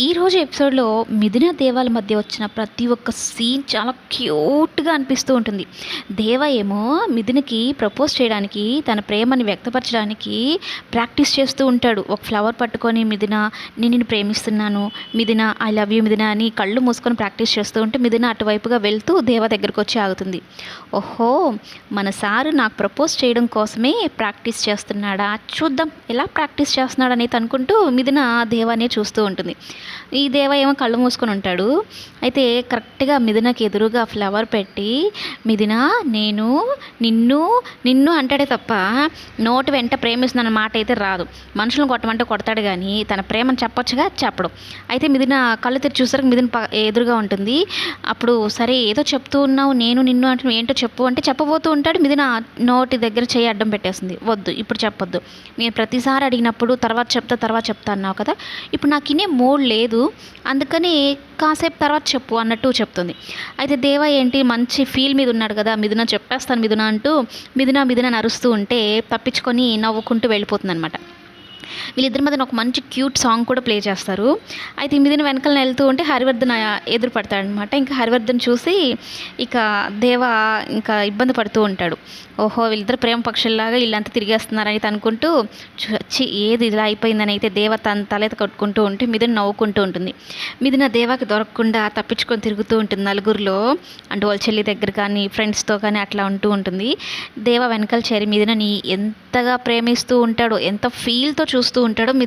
ఈరోజు ఎపిసోడ్లో మిథున దేవాల మధ్య వచ్చిన ప్రతి ఒక్క సీన్ చాలా క్యూట్గా అనిపిస్తూ ఉంటుంది. దేవ ఏమో మిథునకి ప్రపోజ్ చేయడానికి తన ప్రేమని వ్యక్తపరచడానికి ప్రాక్టీస్ చేస్తూ ఉంటాడు. ఒక ఫ్లవర్ పట్టుకొని మిథున నేను నిన్ను ప్రేమిస్తున్నాను. మిథున ఐ లవ్ యూ మిథున అని కళ్ళు మూసుకొని ప్రాక్టీస్ చేస్తూ ఉంటే మిథున అటువైపుగా వెళ్తూ దేవ దగ్గరకు వచ్చి ఆగుతుంది. ఓహో మన సారు నాకు ప్రపోజ్ చేయడం కోసమే ప్రాక్టీస్ చేస్తున్నాడా? చూద్దాం ఎలా ప్రాక్టీస్ చేస్తున్నాడు అనేది అనుకుంటూ మిథున దేవానే చూస్తూ ఉంటుంది. ఈ దేవ ఏమో కళ్ళు మూసుకొని ఉంటాడు. అయితే కరెక్ట్గా మిథునకి ఎదురుగా ఫ్లవర్ పెట్టి మిథున నేను నిన్ను నిన్ను అంటాడే తప్ప నోటి వెంట ప్రేమిస్తున్నాను మాట అయితే రాదు. మనుషులను కొట్టమంటే కొడతాడు కానీ తన ప్రేమను చెప్పొచ్చుగా చెప్పడు. అయితే మిథున కళ్ళు తెరిచి చూసరికి మిథున ప ఎదురుగా ఉంటుంది. అప్పుడు సరే ఏదో చెప్తూ ఉన్నావు నేను నిన్ను అంటే ఏంటో చెప్పు అంటే చెప్పబోతూ ఉంటాడు. మిథున నోటి దగ్గర చేయి అడ్డం పెట్టేస్తుంది వద్దు ఇప్పుడు చెప్పొద్దు. నేను ప్రతిసారి అడిగినప్పుడు తర్వాత చెప్తా తర్వాత చెప్తా అన్నావు కదా. ఇప్పుడు నాకు ఇనే మూడ్ లేదు. అందుకని కాసేపు తర్వాత చెప్పు అన్నట్టు చెప్తుంది. అయితే దేవ ఏంటి? మంచి ఫీల్ మీద ఉన్నాడు కదా మిథున చెప్పేస్తాను మిథున అంటూ మిథున మిథున నరుస్తూ ఉంటే తప్పించుకొని నవ్వుకుంటూ వెళ్ళిపోతుంది అనమాట వీళ్ళిద్దరి మధ్యన ఒక మంచి క్యూట్ సాంగ్ కూడా ప్లే చేస్తారు. అయితే ఈ మిథున వెనకాల వెళ్తూ ఉంటే హరివర్ధన్ ఎదురు పడతాడనమాట ఇంకా హరివర్ధన్ చూసి ఇక దేవ ఇంకా ఇబ్బంది పడుతూ ఉంటాడు. ఓహో వీళ్ళిద్దరు ప్రేమ పక్షుల్లాగా వీళ్ళంతా తిరిగేస్తున్నారని అనుకుంటూ చు- ఏది ఇలా అయిపోయిందని అయితే దేవ తన తలెత కట్టుకుంటూ ఉంటే మిథున నవ్వుకుంటూ ఉంటుంది. మిథున దేవాకి దొరకకుండా తప్పించుకొని తిరుగుతూ ఉంటుంది నలుగురిలో. అంటే వాళ్ళ చెల్లి దగ్గర కానీ ఫ్రెండ్స్తో కానీ అట్లా ఉంటూ ఉంటుంది. దేవ వెనకాల చేరి మిథునని ఎంతగా ప్రేమిస్తూ ఉంటాడో ఎంత ఫీల్తో చూస్తూ ఉంటాడో. మిథున